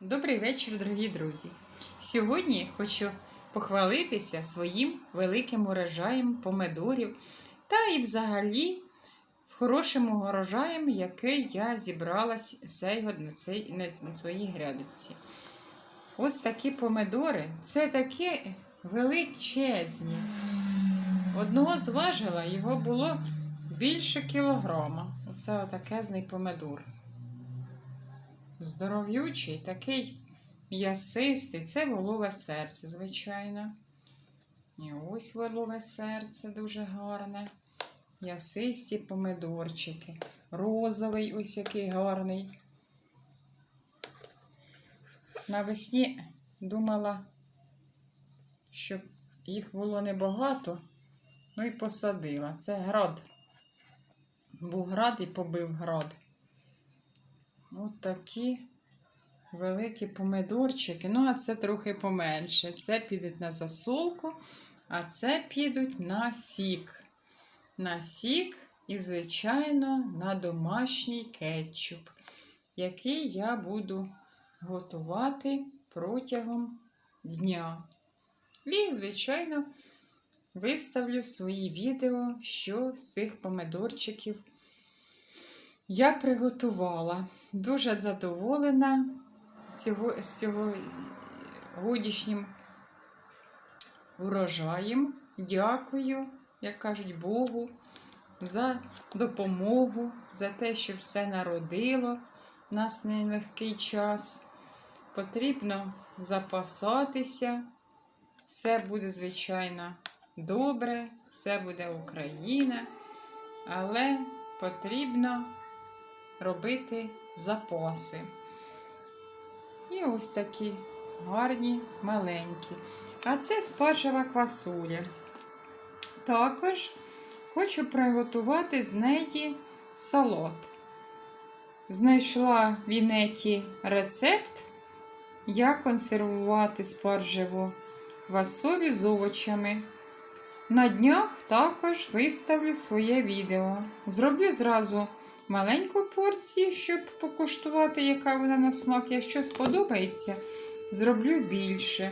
Добрий вечір, дорогі друзі! Сьогодні хочу похвалитися своїм великим урожаєм помидорів та і взагалі хорошим урожаєм, який я зібрала с- на, цей, на, на своїй грядочці. Ось такі помидори це такі величезні. Одного зважила, його було більше кілограма. Оце отакезний помидор здоров'ючий, такий м'ясистий. Це волове серце, звичайно. І ось волове серце дуже гарне. М'ясисті помидорчики. Розовий ось який гарний. Навесні думала, щоб їх було небагато, ну і посадила. Це град. Був град і побив град. Ось такі великі помидорчики. Ну, а це трохи поменше. Це підуть на засолку, а це підуть на сік. На сік і, звичайно, на домашній кетчуп, який я буду готувати протягом дня. І, звичайно, виставлю свої відео, що з цих помидорчиків я приготувала. Дуже задоволена цього, з цього годішнім урожаєм. Дякую, як кажуть, Богу, за допомогу, за те, що все народило в нас нелегкий час. Потрібно запасатися. Все буде, звичайно, добре, все буде Україна, але потрібно робити запаси. І ось такі гарні, маленькі. А це спаржева квасоля. Також хочу приготувати з неї салат. Знайшла в інеті рецепт, як консервувати спаржеву квасолю з овочами. На днях також виставлю своє відео. Зроблю зразу маленьку порцію, щоб покуштувати, яка вона на смак. Якщо сподобається, зроблю більше.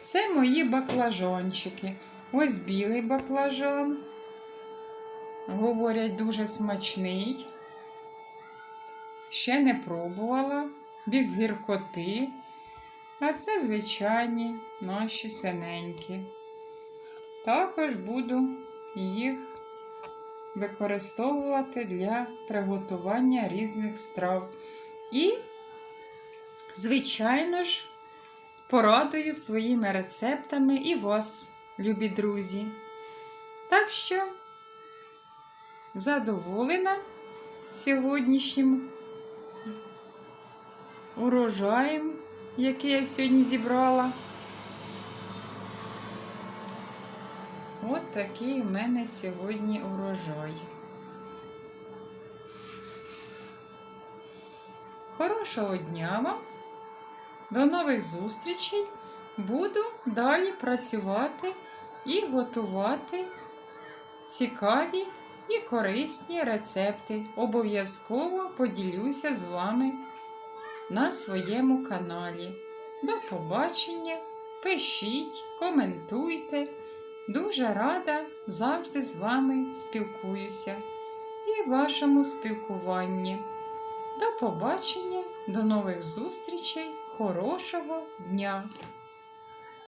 Це мої баклажанчики. Ось білий баклажан. Говорять, дуже смачний. Ще не пробувала, без гіркоти. А це звичайні наші синенькі. Також буду їх використовувати для приготування різних страв. І, звичайно ж, порадую своїми рецептами і вас, любі друзі. Так що задоволена сьогоднішнім урожаєм, який я сьогодні зібрала. От такий в мене сьогодні урожай. Хорошого дня вам. До нових зустрічей. Буду далі працювати і готувати цікаві і корисні рецепти. Обов'язково поділюся з вами на своєму каналі. До побачення! Пишіть, коментуйте. Дуже рада завжди з вами спілкуюся і вашому спілкуванні. До побачення, до нових зустрічей, хорошого дня!